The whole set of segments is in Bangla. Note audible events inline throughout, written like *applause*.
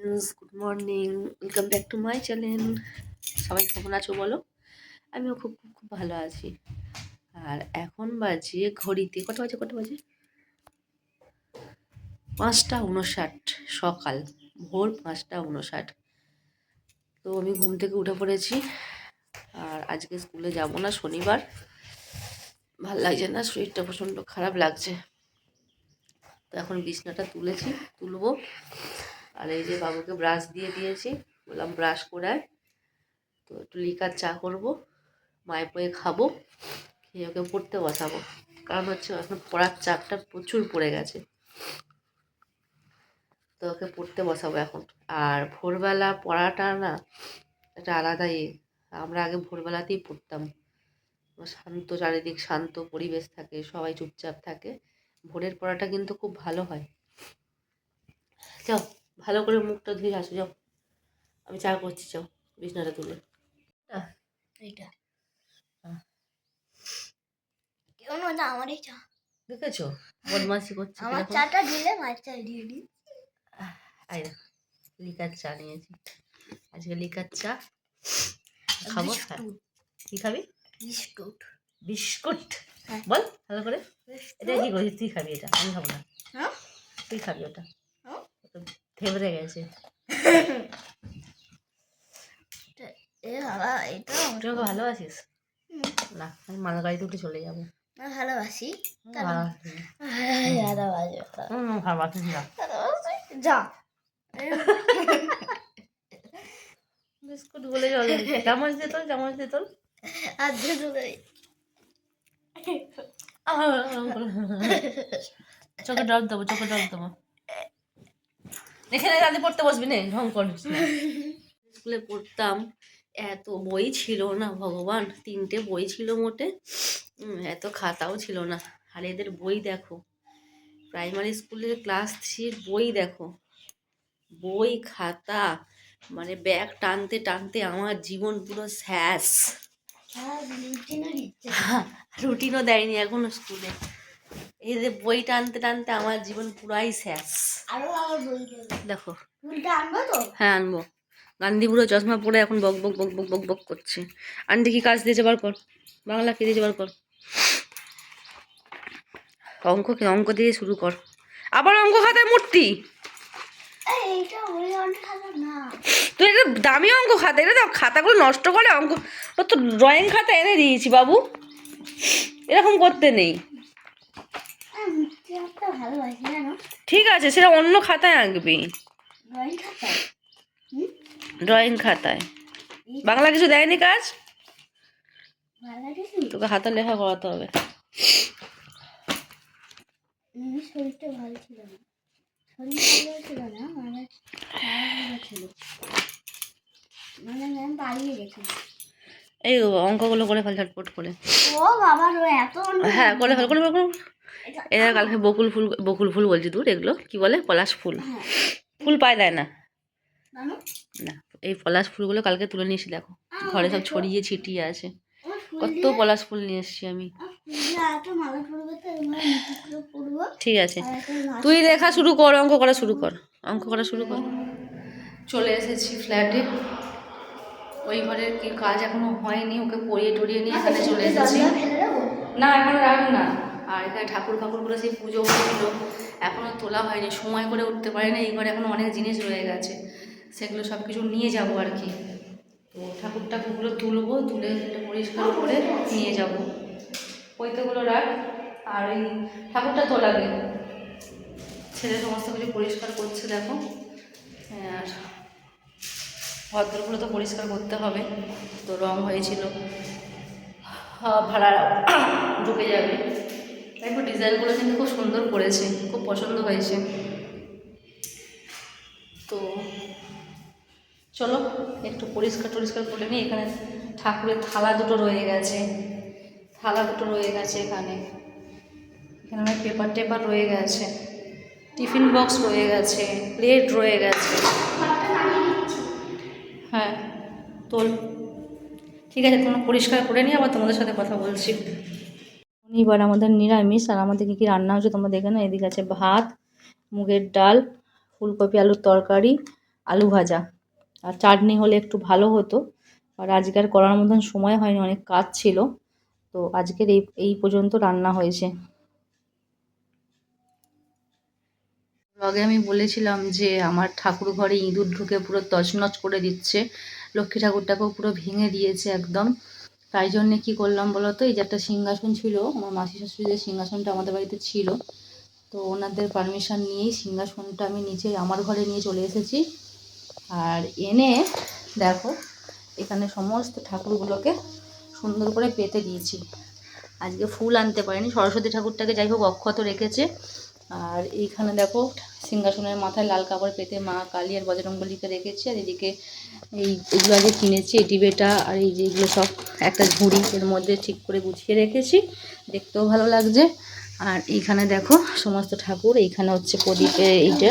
Friends good morning welcome back to my channel সবাই কেমন আছো বলো? আমিও খুব খুব খুব ভালো আছি। আর এখন বাজে ঘড়িতে, কটা বাজে কটা বাজে? পাঁচটা উনষাট, সকাল, ভোর পাঁচটা উনষাট। তো আমি ঘুম থেকে উঠে পড়েছি। আর আজকে স্কুলে যাব না, শনিবার। ভালো লাগছে না, শরীরটা প্রচণ্ড খারাপ লাগছে। তো এখন বিছনাটা তুলেছি, তুলবো। আর এই যে বাবুকে ব্রাশ দিয়ে দিয়েছি, বললাম ব্রাশ করায় তো একটু লিকার চা করব মায়ের পয়ে খাব, খেয়ে ওকে পড়তে বসাবো। কারণ হচ্ছে এখন পড়ার চাপটা প্রচুর পড়ে গেছে। তো ওকে পড়তে বসাবো এখন। আর ভোরবেলা পড়াটা না একটা আলাদাই। আমরা আগে ভোরবেলাতেই পড়তাম। শান্ত, চারিদিক শান্ত, পরিবেশ থাকে, সবাই চুপচাপ থাকে। ভোরের পড়াটা কিন্তু খুব ভালো হয়। যাও। ভালো করে মুখটা ধুয়ে আসো যাও। আমি চা করছি যাও বিছনাটা তুলে। এইটা। চা। দেখেছ? বদমাসি করছে আমার? চাটা দিলে চা দিয়ে দিই। আই লিকার চা নিয়েছি। আজকে লিকার চা। খাব? হ্যাঁ। কি খাবি? বিস্কুট। বিস্কুট। হ্যাঁ। বল ভালো করে। এটা কি করছিস তুই খাবি এটা আমি খাব না। হ্যাঁ? তুই খাবি? ওটা থেবড়ে গেছে। এ বাবা এটা ভালোবাসিস না আমি মাল গাড়িতে উঠে চলে যাব। ভালোবাসি। যা। বিস্কুট বলে জল চামচ দিয়ে তোল চামচ দিয়ে তোল আর। চোখে ড্রপ দেবো চোখে ড্রপ দেবো। এখানে রাতে পড়তে বসবি নে ঢং করিস না। *laughs* স্কুলে পড়তাম এত বই ছিল না ভগবান তিনটে বই ছিল মোটে এত খাতাও ছিল না। আর এদের বই দেখো প্রাইমারি স্কুলের ক্লাস থ্রির বই দেখো বই খাতা মানে ব্যাগ টানতে টানতে আমার জীবন পুরো শেষ আর লুচিনো দিচ্ছে। রুটিনও দেয়নি এখনও স্কুলে এই যে বই টানতে টানতে আমার জীবন পুরাই শেষ। দেখো। হ্যাঁ আনব। গান্ধী বুড়ো চশমা পরে এখন বক বক বক বক বক বক করছে। আন্টি কি কাজ দিয়েছে বার কর বাংলা কি দিয়েছে বার কর অঙ্ক কি অঙ্ক দিয়ে শুরু কর। আবার অঙ্ক খাতায় মূর্তি? তুই এটা দামি অঙ্ক খাতা এটা তো খাতাগুলো নষ্ট করে অঙ্ক ও তো ড্রয়িং খাতা এনে দিয়েছি বাবু। এরকম করতে নেই আমি মিষ্টি একটা ভালোবাসি জানো ঠিক আছে সেটা অন্য খাতায় আঁকবি। ড্রয়িং খাতায়। বাংলা কিছু দেয়নি কাজ? তোকে হাতে লেখা করাতে হবে। আমার শরীরটা ভালো ছিল না শরীর ভালো ছিল না মানে ছিল মানে ম্যাম বাড়িয়ে গেছিল এই অঙ্কগুলো করে ফেল ঝটপট করে। ও বাবা রো এত হ্যাঁ করে ফেল করে ফেল। এরা কালকে বকুল ফুল বকুল ফুল বলছি দূর এগুলো কি বলে? পলাশ ফুল। হ্যাঁ। ফুল পায় দেয় না। না এই পলাশ ফুলগুলো কালকে তুলে নিয়ে এসে দেখো। ঘরে সব ছড়িয়ে ছিটিয়ে আছে। কত পলাশ ফুল নিয়ে এসছি আমি। ঠিক আছে। তুই দেখা শুরু কর অঙ্ক করা শুরু কর। অঙ্ক করা শুরু কর। চলে এসেছি ফ্ল্যাটে। ওই ঘরের কি কাজ এখনও হয়নি ওকে পরিয়ে টরিয়ে নিয়ে এখানে চলে এসেছি। না এখন রাখ না। আর এখানে ঠাকুর ফাকুরগুলো সেই পুজো হয়েছিল এখনও তোলা হয়নি, সময় করে উঠতে পারি না, এই ঘরে এখন অনেক জিনিস রয়ে গেছে। সেগুলো সব কিছু নিয়ে যাব আর কি। তো ঠাকুর ঠাকুরগুলো তুলবো, তুলে এটা পরিষ্কার করে নিয়ে যাব। পৈতেগুলো রাখ, আর এই ঠাকুরটা তোলাবে। ছেলে সমস্ত কিছু পরিষ্কার করছে, দেখো। আর ভদ্রগুলো তো পরিষ্কার করতে হবে, তো রং হয়েছিল। ভাড়া ঢুকে যাবে। দেখো ডিজাইনগুলো কিন্তু খুব সুন্দর করেছে, খুব পছন্দ হয়েছে। তো চলো, একটু পরিষ্কার টরিষ্কার করে নিই, এখানে ঠাকুরের থালা দুটো রয়ে গেছে, থালা দুটো রয়ে গেছে এখানে। এখানে অনেক পেপার টেপার রয়ে গেছে, টিফিন বক্স রয়ে গেছে, প্লেট রয়ে গেছে। হ্যাঁ তোল। ঠিক আছে, তোমরা পরিষ্কার করে নিয়ে আবার তোমাদের সাথে কথা বলছি। এবার আমাদের নিরামিষ, আর আমাদের কী কী রান্না হচ্ছে তোমরা দেখে না এদিকে আছে ভাত, মুগের ডাল, ফুলকপি, আলুর তরকারি, আলু ভাজা। আর চাটনি হলে একটু ভালো হতো, আর আজকের করার মতন সময় হয়নি, অনেক কাজ ছিল। তো আজকের এই এই পর্যন্ত রান্না হয়েছে। ব্লগে আমি বলেছিলাম যে আমার ঠাকুর ঘরে ইঁদুর ঢুকে পুরো তছনছ করে দিচ্ছে। লক্ষ্মী ঠাকুরটাকেও পুরো ভেঙে দিয়েছে একদম। তাই জন্যে কি করলাম বলো তো এই যে একটা সিংহাসন ছিল, আমার মাসি শাশুড়ি যে সিংহাসনটা আমাদের বাড়িতে ছিল, তো ওনাদের পারমিশন নিয়েই সিংহাসনটা আমি নিচে, আমার ঘরে নিয়ে চলে এসেছি। আর এনে দেখো, এখানে সমস্ত ঠাকুরগুলোকে সুন্দর করে পেতে দিয়েছি। আজকে ফুল আনতে পারিনি, সরস্বতী ঠাকুরটাকে যাই হোক অক্ষত রেখেছে। আর এইখানে দেখো, সিংহাসনের মাথায় লাল কাপড় পেতে মা কালী আর বজরঙ্গলিকে রেখেছি। আর এদিকে এই এগুলো আগে কিনেছি এটি বেটা আর এই যে এগুলো সব একটা ঝুড়ি এর মধ্যে ঠিক করে গুছিয়ে রেখেছি। দেখতেও ভালো লাগছে। আর এইখানে দেখো সমস্ত ঠাকুর, এইখানে হচ্ছে প্রদীপে এইটা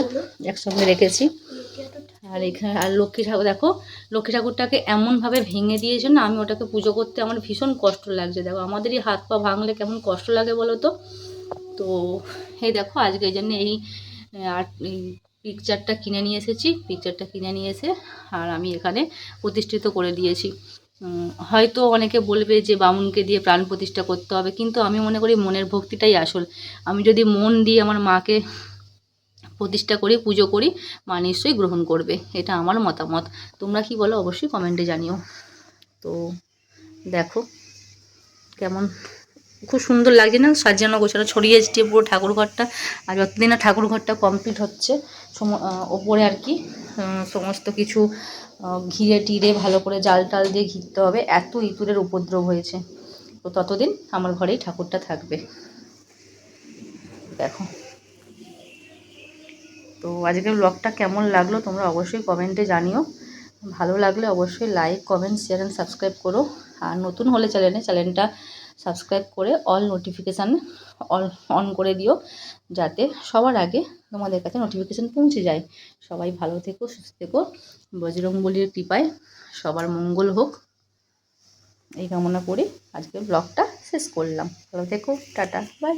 একসঙ্গে রেখেছি। আর এখানে, আর লক্ষ্মী ঠাকুর দেখো, লক্ষ্মী ঠাকুরটাকে এমনভাবে ভেঙে দিয়েছে না, আমি ওটাকে পুজো করতে আমার ভীষণ কষ্ট লাগছে। দেখো, আমাদেরই হাত পা ভাঙলে কেমন কষ্ট লাগে বলো তো? তো, এই দেখো আজকে এই জন্য এই, আর পিকচারটা কিনে নিয়ে এসেছি পিকচারটা কিনে নিয়ে এসে আর আমি এখানে প্রতিষ্ঠিত করে দিয়েছি। হয়তো অনেকে বলবে যে বামুনকে দিয়ে প্রাণ প্রতিষ্ঠা করতে হবে, কিন্তু আমি মনে করি মনের ভক্তিটাই আসল। আমি যদি মন দিয়ে আমার মাকে প্রতিষ্ঠা করি, পুজো করি, মা নিশ্চয়ই গ্রহণ করবে, এটা আমার মতামত। তোমরা কি বলো, অবশ্যই কমেন্টে জানিও। তো দেখো, কেমন? খুব সুন্দর লাগছে না, সাজানো গোছানো, ছড়িয়ে ছিটিয়ে পুরো ঠাকুর ঘরটা। আর যতদিন না ঠাকুর ঘরটা কমপ্লিট হচ্ছে ওপরে আর কি সমস্ত কিছু ঘিরে টিরে ভালো করে জাল টাল দিয়ে ঘিরতে হবে। এত ইঁদুরের উপদ্রব হয়েছে। তো ততদিন আমার ঘরেই ঠাকুরটা থাকবে। দেখো। তো আজকের ব্লগটা কেমন লাগল তোমরা অবশ্যই কমেন্টে জানিও। ভালো লাগলে অবশ্যই like comment share and subscribe করো। আর নতুন হলে চ্যানেলে চ্যানেলটা সাবস্ক্রাইব করে অল নোটিফিকেশান অল অন করে দিও, যাতে সবার আগে তোমাদের কাছে নোটিফিকেশান পৌঁছে যায়। সবাই ভালো থেকো, সুস্থ থেকো। বজরংবলির কৃপায় সবার মঙ্গল হোক। এই কামনা করে আজকে ব্লগটা শেষ করলাম। ভালো থেকো, টাটা বাই